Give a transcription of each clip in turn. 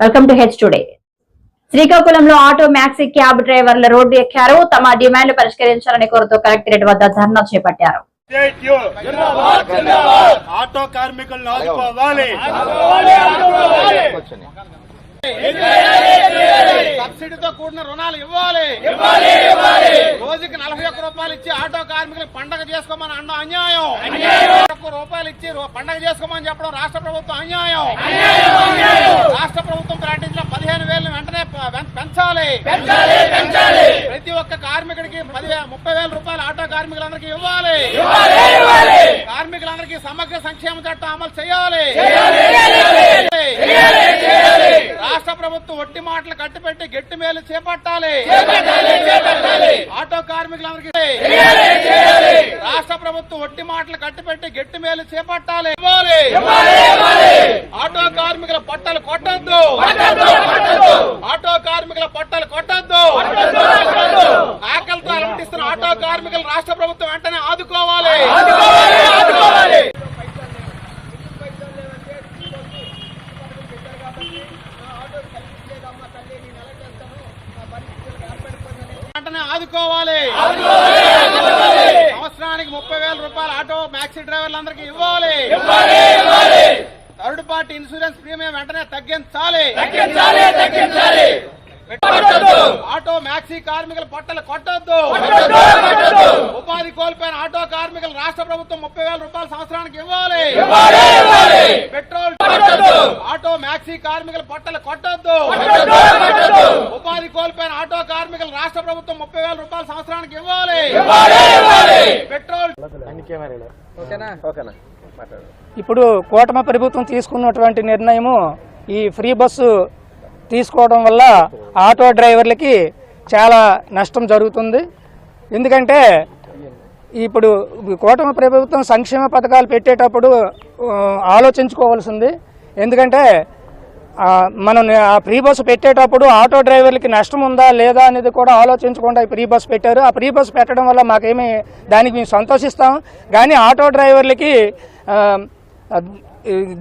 Welcome to H today శ్రీకాకుళంలో auto maxi cab డ్రైవర్ల రోడ్డు ఎక్కారు. తమ డిమాండ్లు పరిష్కరించాలని కోరుతూ కలెక్టరేట్ వద్ద ధర్నా చేపట్టారు. ఆటో కార్మికులను ఆదుకోవాలి సబ్సిడీతో కూడిన రుణాలు ఇవ్వాలి. రోజుకి నలభై ఒక్క రూపాయలు ఇచ్చి ఆటో కార్మికులు పండగ చేసుకోమని అన్న అన్యాయం. ఒక్క రూపాయలు ఇచ్చి పండగ చేసుకోమని చెప్పడం రాష్ట్ర ప్రభుత్వం అన్యాయం. రాష్ట్ర ప్రభుత్వం పెం- పెంచాలి ప్రతి ఒక్క కార్మికుడికి ముప్పై వేల రూపాయలు ఆటో కార్మికులందరికీ ఇవ్వాలి. కార్మికులందరికీ సమగ్ర సంక్షేమ చట్టం అమలు చేయాలి. రాష్ట్ర ప్రభుత్వం ఒట్టి మాటలు కట్టిపెట్టి గట్టి మేలు చేపట్టాలి. ఆటో కార్మికులందరికీ రాష్ట్ర ప్రభుత్వం ఒట్టి మాటలు కట్టిపెట్టి గట్టి మేలు చేపట్టాలి. ఇవ్వాలి. ఆటో కార్మికుల పట్టలు కొట్టద్దు ఆటో కార్మికుల పట్టలు కొట్టద్దు ఆకలితో అలమటిస్తున్న ఆటో కార్మికులు రాష్ట్ర ప్రభుత్వం వెంటనే ఆదుకోవాలి. వెంటనే ఆదుకోవాలి. సంవత్సరానికి ముప్పై వేల రూపాయలు ఆటో మ్యాక్సీ డ్రైవర్లందరికీ ఇవ్వాలి. థర్డ్ పార్టీ ఇన్సూరెన్స్ ప్రీమియం వెంటనే తగ్గించాలి. ఆటో మ్యాక్సీ కార్మికుల పట్టలు కొట్టొద్దు. కోల్పోయిన ఆటో కార్మికులు రాష్ట్ర ప్రభుత్వం ముప్పై వేల రూపాయలు సంవత్సరానికి ఇవ్వాలి. పెట్రోల్ ఆటో మ్యాక్సీ కార్మికుల పట్టలు కొట్టొద్దు. ఉపాధి కోల్పోయిన ఆటో కార్మికులు రాష్ట్ర ప్రభుత్వం ముప్పై వేల రూపాయలు సంవత్సరానికి ఇవ్వాలి. పెట్రోల్ ఇప్పుడు కూటమి ప్రభుత్వం తీసుకున్నటువంటి నిర్ణయము ఈ ఫ్రీ బస్సు తీసుకోవడం వల్ల ఆటో డ్రైవర్లకి చాలా నష్టం జరుగుతుంది. ఎందుకంటే ఇప్పుడు కూటమి ప్రభుత్వం సంక్షేమ పథకాలు పెట్టేటప్పుడు ఆలోచించుకోవాల్సింది. ఎందుకంటే మనం ఆ ఫ్రీ బస్సు పెట్టేటప్పుడు ఆటో డ్రైవర్లకి నష్టం ఉందా లేదా అనేది కూడా ఆలోచించకుండా ఈ ఫ్రీ బస్సు పెట్టారు. ఆ ఫ్రీ బస్సు పెట్టడం వల్ల మాకేమి దానికి మేము సంతోషిస్తాం. కానీ ఆటో డ్రైవర్లకి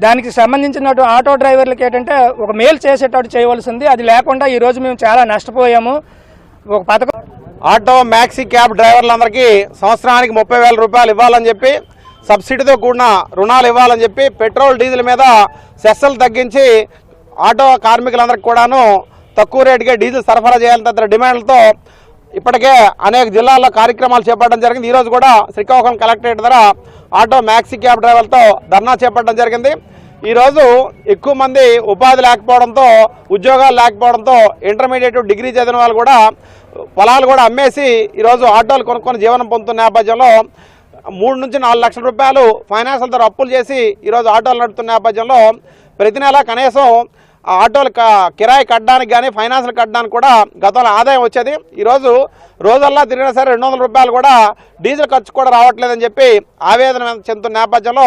దానికి సంబంధించిన ఆటో డ్రైవర్లకి ఏంటంటే ఒక మేలు చేసేటట్టు చేయవలసింది. అది లేకుండా ఈరోజు మేము చాలా నష్టపోయాము. ఒక పథకం ఆటో మ్యాక్సీ క్యాబ్ డ్రైవర్లందరికీ సంవత్సరానికి ముప్పై వేల రూపాయలు ఇవ్వాలని చెప్పి సబ్సిడీతో కూడిన రుణాలు ఇవ్వాలని చెప్పి పెట్రోల్ డీజిల్ మీద సెస్సులు తగ్గించి ఆటో కార్మికులందరికీ కూడాను తక్కువ రేటుకే డీజిల్ సరఫరా చేయాలని తదితర డిమాండ్లతో ఇప్పటికే అనేక జిల్లాల్లో కార్యక్రమాలు చేపట్టడం జరిగింది. ఈరోజు కూడా శ్రీకాకుళం కలెక్టరేట్ ద్వారా ఆటో మ్యాక్సీ క్యాబ్ డ్రైవర్లతో ధర్నా చేపట్టడం జరిగింది. ఈరోజు ఎక్కువ మంది ఉపాధి లేకపోవడంతో ఉద్యోగాలు లేకపోవడంతో ఇంటర్మీడియట్ డిగ్రీ చదివిన వాళ్ళు కూడా పొలాలు కూడా అమ్మేసి ఈరోజు ఆటోలు కొనుక్కొని జీవనం పొందుతున్న నేపథ్యంలో మూడు నుంచి నాలుగు లక్షల రూపాయలు ఫైనాన్షియల్ ద్వారా అప్పులు చేసి ఈరోజు ఆటోలు నడుపుతున్న నేపథ్యంలో ప్రతి నెల కనీసం ఆ ఆటోలు కిరాయి కట్టడానికి కానీ ఫైనాన్స్లు కట్టడానికి కూడా గతంలో ఆదాయం వచ్చేది. ఈరోజు రోజల్లా తిరిగినా సరే రెండు వందల రూపాయలు కూడా డీజిల్ ఖర్చు కూడా రావట్లేదని చెప్పి ఆవేదన చెందుతున్న నేపథ్యంలో